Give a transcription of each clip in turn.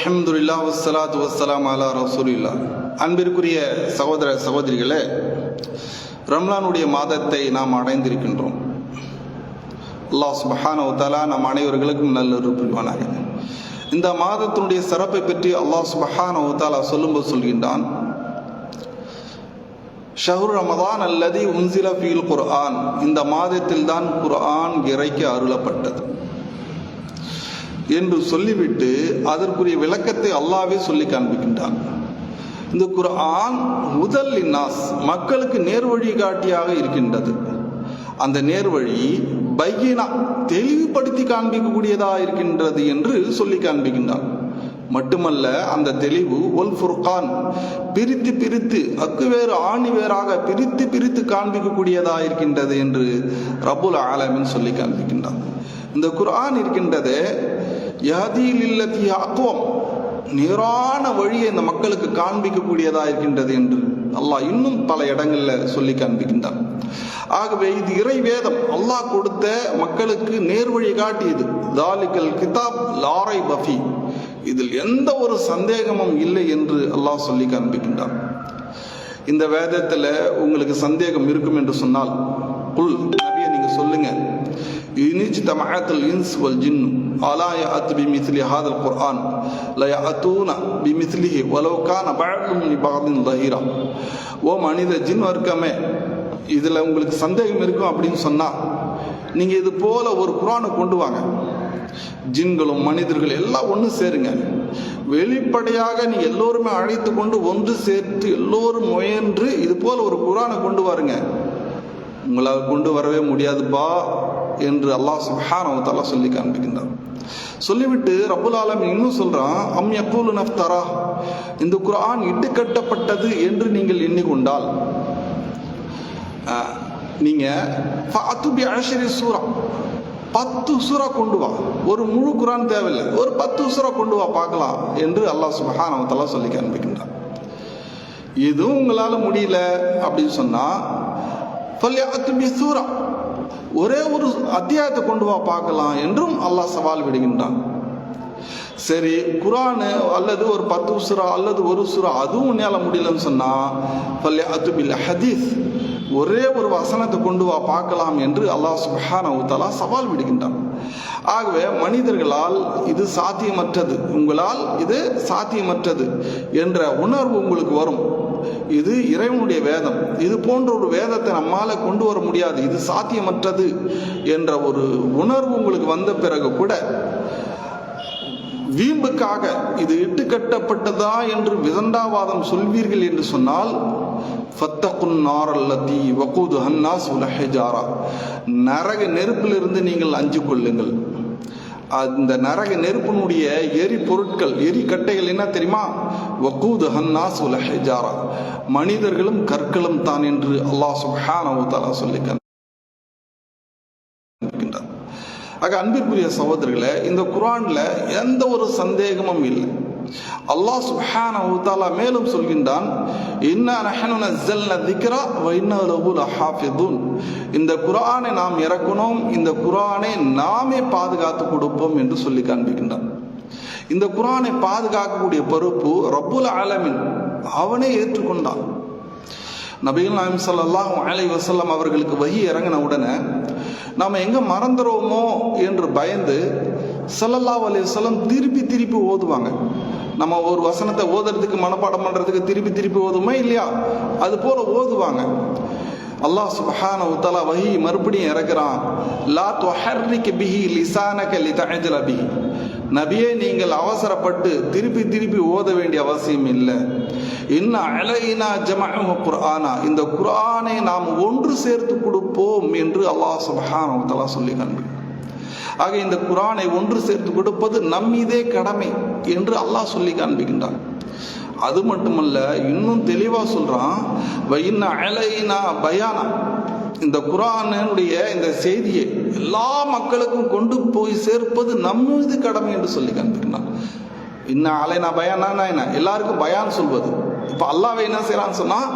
அஹமதுல்லா வசலாத் வசலாம் அலா ரசூலில்லா அன்பிற்குரிய சகோதர சகோதரிகளே ரம்லானுடைய மாதத்தை நாம் அடைந்திருக்கின்றோம். அல்லாஹ் சுபஹானவத்தாலா நம் அனைவர்களுக்கும் நல்லொரு புரிவானாக இந்த மாதத்தினுடைய சிறப்பை பற்றி அல்லாஹ் சுபஹானவத்தாலா சொல்லும்போது சொல்கின்றான். ஷஹுர் ரமதான் அல்லது உன்சில ஃபீல் குர்ஆன். இந்த மாதத்தில் தான் குர்ஆன் இறைக்க அருளப்பட்டது. என்று சொல்லிவிட்டு அதற்குரிய விளக்கத்தை அல்லாவே சொல்லி காண்பிக்கின்றான். இந்த குர்ஆன் முதல் இன்னாஸ் மக்களுக்கு நேர்வழி காட்டியாக இருக்கின்றது. அந்த நேர்வழி பையினா தெளிவுபடுத்தி காண்பிக்கக்கூடியதா இருக்கின்றது என்று சொல்லி காண்பிக்கின்றான். மட்டுமல்ல அந்த தெளிவு ஒல் ஃபுர்கான் பிரித்து பிரித்து அக்கு வேறு ஆணி வேறாக பிரித்து பிரித்து காண்பிக்கக்கூடியதா இருக்கின்றது என்று ரபுல் ஆலமின் சொல்லி காண்பிக்கின்றான். இந்த குர்ஆன் இருக்கின்றது யஹதீல் இல்லத்தி அக்குவம் நேரான வழியை இந்த மக்களுக்கு காண்பிக்கக்கூடியதா இருக்கின்றது என்று அல்லாஹ் இன்னும் பல இடங்களில் சொல்லி காண்பிக்கின்றான். ஆகவே இது இறை வேதம். அல்லாஹ் கொடுத்த மக்களுக்கு நேர்வழி காட்டியது. தாலிகல் கிதாப் லாரை பஃபி இதில் எந்த ஒரு சந்தேகமும் இல்லை என்று அல்லாஹ் சொல்லி காண்பிக்கின்றான். இந்த வேதத்தில் உங்களுக்கு சந்தேகம் இருக்கும் என்று சொன்னால் புல் اجتمعت الإنس والجن ألا يأت بمثل هذا القرآن لا يأتون بمثله ولو كان بعضهم لبعض ظهيرا ஓ மனித ஜின் வர்க்கமே இதில் உங்களுக்கு சந்தேகம் இருக்கும் அப்படின்னு சொன்னால் நீங்கள் இது போல ஒரு குரானை கொண்டு வாங்க ஜின்களும் மனிதர்கள் எல்லாம் ஒன்று சேருங்க வெளிப்படையாக நீ எல்லோருமே அழைத்து கொண்டு ஒன்று சேர்த்து எல்லோரும் முயன்று இது போல ஒரு குரானை கொண்டு வாருங்க உங்களால் கொண்டு வரவே முடியாதுப்பா என்று அல்லாஹ் சுஹானவத்தாலா சொல்லி காண்பிக்கின்றார் சொல்லிவிட்டு ரபுல் ஆலம் இன்னும் சொல்றான் அம் யக்கூலு நஃப்தரா இந்த குரான் இட்டுக்கட்டப்பட்டது என்று நீங்கள் எண்ணிக்கொண்டால் நீங்க ஃபாத்துபி சூரா பத்து சூறா கொண்டு வா. ஒரு முழு குரான் தேவையில்லை ஒரு பத்து சூறா கொண்டு வா பார்க்கலாம் என்று அல்லாஹ் சுபஹானவத்தாலா சொல்லி காண்பிக்கின்றான். எதுவும் உங்களால் முடியல அப்படின்னு சொன்னால் சூரா ஒரே ஒரு அத்தியாயத்தை கொண்டு வா பார்க்கலாம் என்றும் அல்லாஹ் சவால் விடுகின்றான். சரி குரானு அல்லது ஒரு பத்து சுரா அல்லது ஒரு சுரா அதுவும் உன்னால் முடியலன்னு சொன்னா அதுபில் ஹதீஸ். ஒரே ஒரு வசனத்தை கொண்டு வா பார்க்கலாம் என்று அல்லாஹ் சுஹானா சவால் விடுகின்றான். ஆகவே மனிதர்களால் இது சாத்தியமற்றது. உங்களால் இது சாத்தியமற்றது என்ற உணர்வு உங்களுக்கு வரும். இது இறைவனுடைய வேதம். இது போன்ற ஒரு வேதத்தை நம்மால கொண்டு வர முடியாது. இது சாத்தியமற்றது என்ற ஒரு உணர்வு உங்களுக்கு வந்த பிறகு கூட வீம்புக்காக இது இட்டு கட்டப்பட்டதா என்று விதண்டாவாதம் சொல்வீர்கள் என்று சொன்னால் ஃபத்தகுன் நாரல்லத்தி வக்கூது ஹன்னாஸ் உலஹெஜாரா நரக நெருப்பிலிருந்து நீங்கள் அஞ்சு கொள்ளுங்கள். அந்த நரக நெருப்பினுடைய எரி பொருட்கள் எரி கட்டைகள் என்ன தெரியுமா? வக்கூது ஹன்னாஸ் உலஹெஜாரா மனிதர்களும் கற்களும் தான் என்று அல்லாஹ் சுஹானவு சொல்லிக்க ஆக அன்பிற்குரிய சகோதரர்களை இந்த குரான்ல எந்த ஒரு சந்தேகமும் இல்லை. அல்லாஹ் சுஹான தஆலா மேலும் சொல்கின்றான் இன்னா நஹனு நஸ்ஸல்னா திக்ரா வ இன்னா லஹாஃபிதுன். இந்த குரானை நாம் இறக்கணும் இந்த குரானை நாமே பாதுகாத்து கொடுப்போம் என்று சொல்லி காண்பிக்கின்றான். இந்த குரானை பாதுகாக்கக்கூடிய பொறுப்பு ரப்புல் ஆலமின் அவனே ஏற்றுக்கொண்டான். நபிகள் நாயம் சல்லாஹ் அலை வசல்லாம் அவர்களுக்கு வகி இறங்கின உடனே நாம் எங்கே மறந்துடுவோமோ என்று பயந்து சல்லல்லா அலி வல்லம் திருப்பி திருப்பி ஓதுவாங்க. நம்ம ஒரு வசனத்தை ஓதுறதுக்கு மனப்பாடம் பண்ணுறதுக்கு திருப்பி திருப்பி ஓதுமா இல்லையா? அது போல ஓதுவாங்க. அல்லாஹ் சுபஹான உத்தலா வஹி மறுபடியும் இறக்குறான். லா துஹர்ரிக் பிஹி லிசானக லிதஅஜல பிஹி நபியே நீங்கள் அவசரப்பட்டு திருப்பி திருப்பி ஓத வேண்டிய அவசியம் இல்லை. இன்ன அலைனா ஜமஅஹு குர்ஆனா. இந்த குர்ஆனை நாம் ஒன்று சேர்த்து கொடுப்போம் என்று அல்லாஹ் சுபஹான வ சொல்லி காண்பிக்கும் ஆக இந்த குரானை ஒன்று சேர்த்து கொடுப்பது நம்மீதே கடமை என்று அல்லாஹ் சொல்லி காண்பிக்கின்றான். அது மட்டுமல்ல இன்னும் தெளிவாக சொல்கிறான் வைன்ன அலைனா பயானா. இந்த குரானுடைய இந்த செய்தியை எல்லா மக்களுக்கும் கொண்டு போய் சேர்ப்பது நம்மது கடமை என்று சொல்லி காண்பிக்கிறான் இன்னும் அலைனா பயானா என்ன? எல்லாருக்கும் பயான் சொல்வது. இப்போ அல்லாவை என்ன செய்யறான்னு சொன்னால்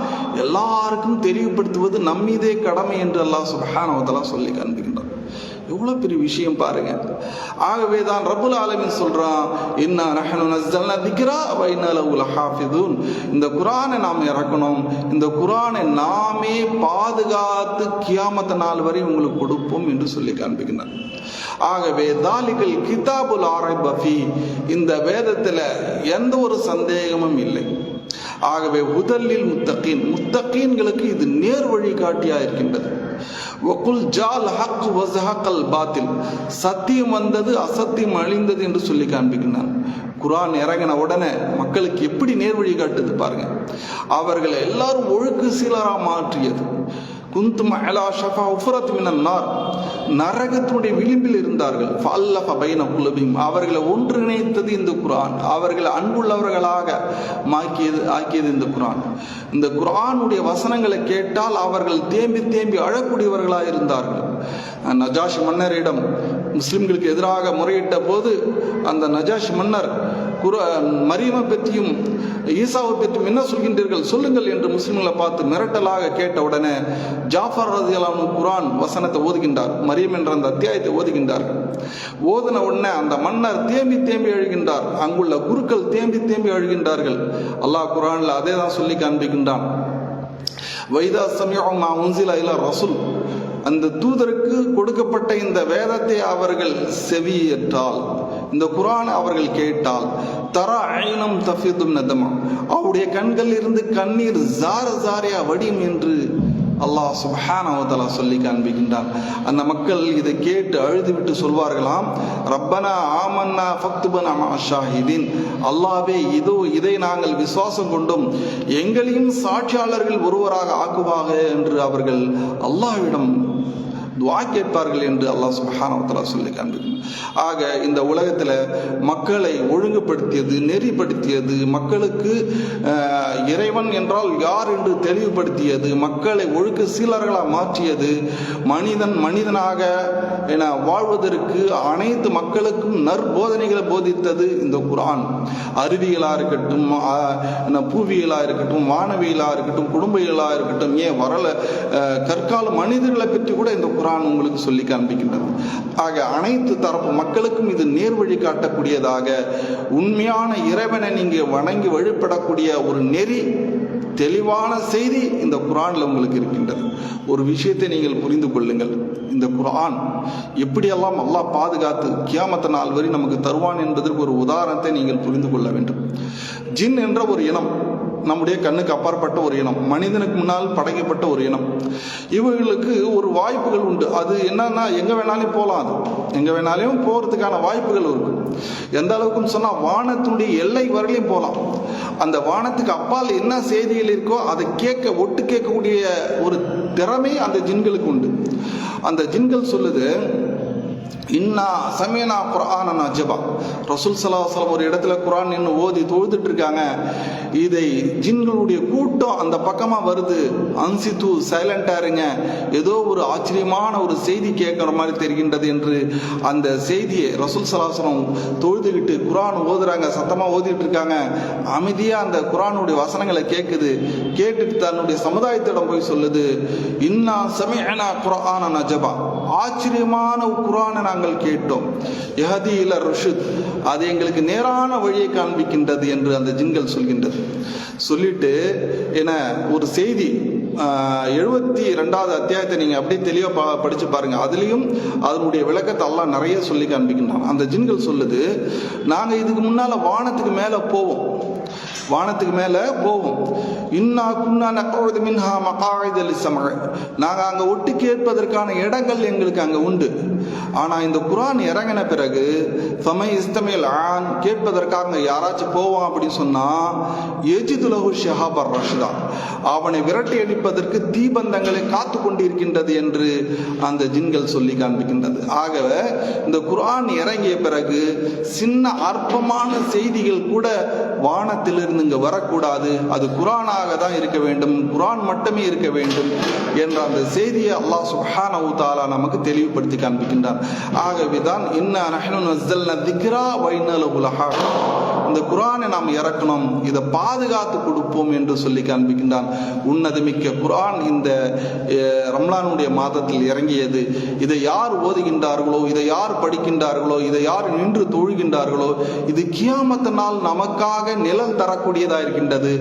எல்லாருக்கும் தெளிவுபடுத்துவது நம்மீதே கடமை என்று அல்லாஹ் சுபஹானவதெல்லாம் சொல்லி காண்பிக்கின்றான். எவ்வளோ பெரிய விஷயம் பாருங்க. ஆகவே தான் ரபுல் ஆலமின் சொல்கிறான் இன்னா ரஹனு நஸ்தல்னா திக்ரா வ இன்னா இந்த குரானை நாம் இறக்கணும். இந்த குரானை நாமே பாதுகாத்து கியாமத்த நாள் வரை உங்களுக்கு கொடுப்போம் என்று சொல்லி காண்பிக்கிறார் ஆகவே தாலிகள் கிதாபுல் ஆரைபஃபி இந்த வேதத்தில் எந்த ஒரு சந்தேகமும் இல்லை. ஆகவே உதலில் முத்தகீன் முத்தகீன்களுக்கு இது நேர் வழிகாட்டியா இருக்கின்றது. வகுல் ஜால் ஹக் வசஹக்கல் பாத்தில் சத்தியம் வந்தது அசத்தியம் அழிந்தது என்று சொல்லி காண்பிக்கின்றான். குரான் இறங்கின உடனே மக்களுக்கு எப்படி நேர்வழி காட்டுது பாருங்க. அவர்களை எல்லாரும் ஒழுக்கு சீலராக மாற்றியது. குந்தும் அலா ஷஃபா உஃபரத் மினன்னார் நரகத்தினுடைய விளிம்பில் இருந்தார்கள். ஃபல்லஃப பைன குலபிம். அவர்களை ஒன்றிணைத்தது இந்த குரான். அவர்களை அன்புள்ளவர்களாக மாக்கியது ஆக்கியது இந்த குரான். இந்த குரானுடைய வசனங்களை கேட்டால் அவர்கள் தேம்பி தேம்பி அழக்கூடியவர்களாக இருந்தார்கள். நஜாஷ் மன்னரிடம் முஸ்லிம்களுக்கு எதிராக முறையிட்ட போது அந்த நஜாஷ் மன்னர் குர மரியமை பற்றியும் ஈசாவை பற்றி என்ன சொல்கின்றீர்கள்? சொல்லுங்கள் என்று முஸ்லிம்களை பார்த்து மிரட்டலாக கேட்ட உடனே ஜாஃபர் ரதியலானு குரான் வசனத்தை ஓதுகின்றார். மரியம் என்ற அந்த அத்தியாயத்தை ஓதுகின்றார்கள் ஓதின உடனே அந்த மன்னர் தேம்பி தேம்பி அழுகின்றார் அங்குள்ள குருக்கள் தேம்பி தேம்பி அழுகின்றார்கள் அல்லாஹ் குரானில் அதே தான் சொல்லி காண்பிக்கின்றான். வைதா சமயம் நான் உன்சிலா இல்ல ரசுல். அந்த தூதருக்கு கொடுக்கப்பட்ட இந்த வேதத்தை அவர்கள் செவியேற்றால். இந்த குரான் அவர்கள் கேட்டால் தர ஐனம் தஃபிதும் நதமா? அவருடைய கண்கள் இருந்து கண்ணீர் ஜார ஜாரியா வடியும் என்று அல்லாஹ் சுபஹானவதலா சொல்லி காண்பிக்கின்றான். அந்த மக்கள் இதை கேட்டு அழுதுவிட்டு சொல்வார்களாம் ரப்பனா ஆமன்னா ஃபக்துபனா ஷாஹிதீன். அல்லாவே இதோ இதை நாங்கள் விசுவாசம் கொண்டும் எங்களையும் சாட்சியாளர்கள் ஒருவராக ஆக்குவாக என்று அவர்கள் அல்லாஹ்விடம் துவா கேட்பார்கள் என்று அல்லாஹ் சுபஹானவத்தலா சொல்லி காண்பிக்கின்றான். ஆக இந்த உலகத்தில் மக்களை ஒழுங்குபடுத்தியது நெறிப்படுத்தியது மக்களுக்கு இறைவன் என்றால் யார் என்று தெளிவுபடுத்தியது மக்களை ஒழுக்க சீலர்களாக மாற்றியது மனிதன் மனிதனாக என வாழ்வதற்கு அனைத்து மக்களுக்கும் நற்போதனைகளை போதித்தது இந்த குரான். அறிவியலாக இருக்கட்டும் புவியியலாக பூவியலாக இருக்கட்டும் வானவியலாக இருக்கட்டும் குடும்பியலாக இருக்கட்டும் ஏன் வரல கற்கால மனிதர்களை பற்றி கூட இந்த குரான் உங்களுக்கு சொல்லி காண்பிக்கின்றது. ஆக அனைத்து தரப்பு மக்களுக்கும் இது நேர் வழி காட்டக்கூடியதாக உண்மையான இறைவனை நீங்க வணங்கி வழிபடக்கூடிய ஒரு நெறி தெளிவான செய்தி இந்த குரானில் உங்களுக்கு இருக்கின்றது. ஒரு விஷயத்தை நீங்கள் புரிந்து கொள்ளுங்கள். இந்த குரான் எப்படியெல்லாம் அல்லாஹ் பாதுகாத்து கியாமத்த நாள் வரை நமக்கு தருவான் என்பதற்கு ஒரு உதாரணத்தை நீங்கள் புரிந்து கொள்ள வேண்டும். ஜின் என்ற ஒரு இனம் நம்முடைய கண்ணுக்கு அப்பாற்பட்ட ஒரு இனம் மனிதனுக்கு முன்னால் படைக்கப்பட்ட ஒரு இனம். இவர்களுக்கு ஒரு வாய்ப்புகள் உண்டு. அது என்னன்னா எங்க வேணாலும் போகலாம் அது. எங்க வேணாலும் போறதுக்கான வாய்ப்புகள் இருக்கு. எந்த அளவுக்குன்னு சொன்னா வானத்துடைய எல்லை வரையிலையும் போகலாம் அந்த வானத்துக்கு அப்பால் என்ன செய்திகள் இருக்கோ அதை கேட்க ஒட்டு கேட்கக்கூடிய ஒரு திறமை அந்த ஜின்களுக்கு உண்டு. அந்த ஜின்கள் சொல்லுது இன்னா சமீனா குரான் அஜபா. ரசூல் சலாஹலம் ஒரு இடத்துல குரான் நின்று ஓதி தொழுதுட்டு இருக்காங்க. இதை ஜின்களுடைய கூட்டம் அந்த பக்கமா வருது. அன்சித்து சைலண்டா இருங்க. ஏதோ ஒரு ஆச்சரியமான ஒரு செய்தி கேட்குற மாதிரி தெரிகின்றது என்று அந்த செய்தியை ரசூல் சலாஹலம் தொழுதுகிட்டு குரான் ஓதுறாங்க. சத்தமா ஓதிட்டு இருக்காங்க. அமைதியா அந்த குரானுடைய வசனங்களை கேட்குது கேட்டுட்டு தன்னுடைய சமுதாயத்திடம் போய் சொல்லுது. இன்னா சமீனா குரான் அஜபா. ஆச்சரியமான குரானை நாங்கள் கேட்டோம். யஹதி இல ருஷுத் அது எங்களுக்கு நேரான வழியை காண்பிக்கின்றது என்று அந்த ஜின்கள் சொல்கின்றது. சொல்லிட்டு என ஒரு செய்தி எழுபத்தி ரெண்டாவது அத்தியாயத்தை நீங்கள் அப்படியே தெளிவாக பா படித்து பாருங்கள் அதுலேயும் அதனுடைய விளக்கத்தை எல்லாம் நிறைய சொல்லி காண்பிக்கின்றான். அந்த ஜின்கள் சொல்லுது நாங்கள் இதுக்கு முன்னால் வானத்துக்கு மேலே போவோம். வானத்துக்கு மேலே போவோம் இன்னா குன்னா நக்கழுது மின்ஹா மகாயுதலி சமக நாங்கள் அங்கே ஒட்டு கேட்பதற்கான இடங்கள் எங்களுக்கு அங்கே உண்டு. ஆனால் இந்த குரான் இறங்கின பிறகு சமய இஸ்தமையில் ஆன் கேட்பதற்காக யாராச்சும் போவான் அப்படின்னு சொன்னால் எஜிதுலகு ஷஹாபர் ரஷ்தா. அவனை விரட்டி அடிப்பதற்கு தீபந்தங்களை காத்து கொண்டிருக்கின்றது என்று அந்த ஜின்கள் சொல்லி காண்பிக்கின்றது. ஆகவே இந்த குரான் இறங்கிய பிறகு சின்ன அற்பமான செய்திகள் கூட வானத்திலிருந்து இங்கே வரக்கூடாது. அது குரானாக தான் இருக்க வேண்டும். குரான் மட்டுமே இருக்க வேண்டும் என்ற அந்த செய்தியை அல்லாஹ் சுஹானவு தாலா நமக்கு தெளிவுபடுத்தி காண்பிக்கின்றார் ஆகவே தான் இன்ன நஹ்னு நஸ்ஸல்னா திக்ரா வைனலஹு இந்த குரானை நாம் இறக்கணும் இதை பாதுகாத்து கொடுப்போம் என்று சொல்லி காண்பிக்கின்றான். உன்னதமிக்க குரான் இந்த ரம்லானுடைய மாதத்தில் இறங்கியது. இதை யார் ஓதுகின்றார்களோ இதை யார் படிக்கின்றார்களோ இதை யார் நின்று தொழுகின்றார்களோ இது கியாமத்தினால் நமக்காக நிழல் தரக்கூடியதா இருக்கின்றது.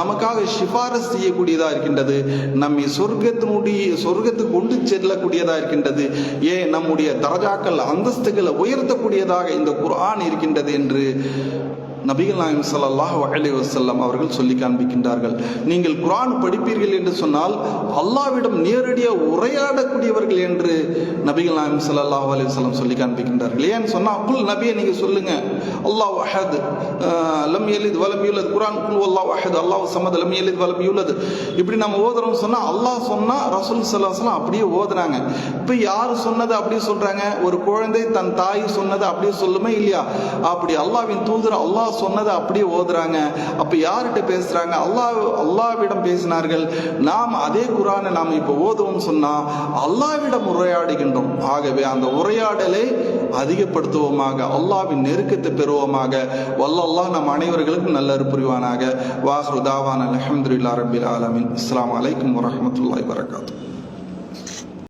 நமக்காக சிபாரஸ் செய்யக்கூடியதா இருக்கின்றது. நம்மை சொர்க்கத்தினுடைய சொர்க்கத்துக்கு கொண்டு செல்லக்கூடியதா இருக்கின்றது. ஏன்? நம்முடைய தரஜாக்கள் அந்தஸ்துகளை உயர்த்தக்கூடியதாக இந்த குரான் இருக்கின்றது என்று நபிகள் நாயம் சல்லாஹ் அலி வசல்லம் அவர்கள் சொல்லி காண்பிக்கின்றார்கள். நீங்கள் குரான் படிப்பீர்கள் என்று சொன்னால் அல்லாஹ்விடம் நேரடியாக உரையாடக்கூடியவர்கள் என்று நபிகள் நாயம் சல்லாஹ் அலி வல்லம் சொல்லி காண்பிக்கின்றார்கள். ஏன் சொன்னால் குல் நபியை நீங்கள் சொல்லுங்கள் அல்லாஹ் அஹத் லம் எலித் வலம் யூலத். குரான் குல் அல்லாஹ் அஹத் அல்லாஹ் சமத் லம் எலித் வலம் யூலத். இப்படி நம்ம ஓதுறோம் சொன்னால் அல்லாஹ் சொன்னால் ரசூல் ஸல்லல்லாஹு அப்படியே ஓதுறாங்க. இப்போ யார் சொன்னது அப்படியே சொல்கிறாங்க ஒரு குழந்தை தன் தாய் சொன்னது அப்படியே சொல்லுமே இல்லையா? அப்படி அல்லாவின் தூதர் அல்லாஹ் சொன்னதை அப்படியே ஓதுறாங்க. அப்ப யார்கிட்ட பேசுறாங்க? அல்லாஹ் அல்லாவிடம் பேசினார்கள். நாம் அதே குரானை நாம் இப்போ ஓதுவோம் சொன்னா அல்லாஹ்விடம் உரையாடுகின்றோம். ஆகவே அந்த உரையாடலை அதிகப்படுத்துவோமாக அல்லாஹ்வின் நெருக்கத்தை பெறுவோமாக. வல்லல்லாஹ் நம் அனைவர்களுக்கும் நல்ல புரிவானாக. வாஹ்ரு அலமதுல்லா ரபில் ஆலமின். அஸ்ஸலாமு அலைக்கும் வரஹ்மத்துல்லாஹி வரகாத்துஹு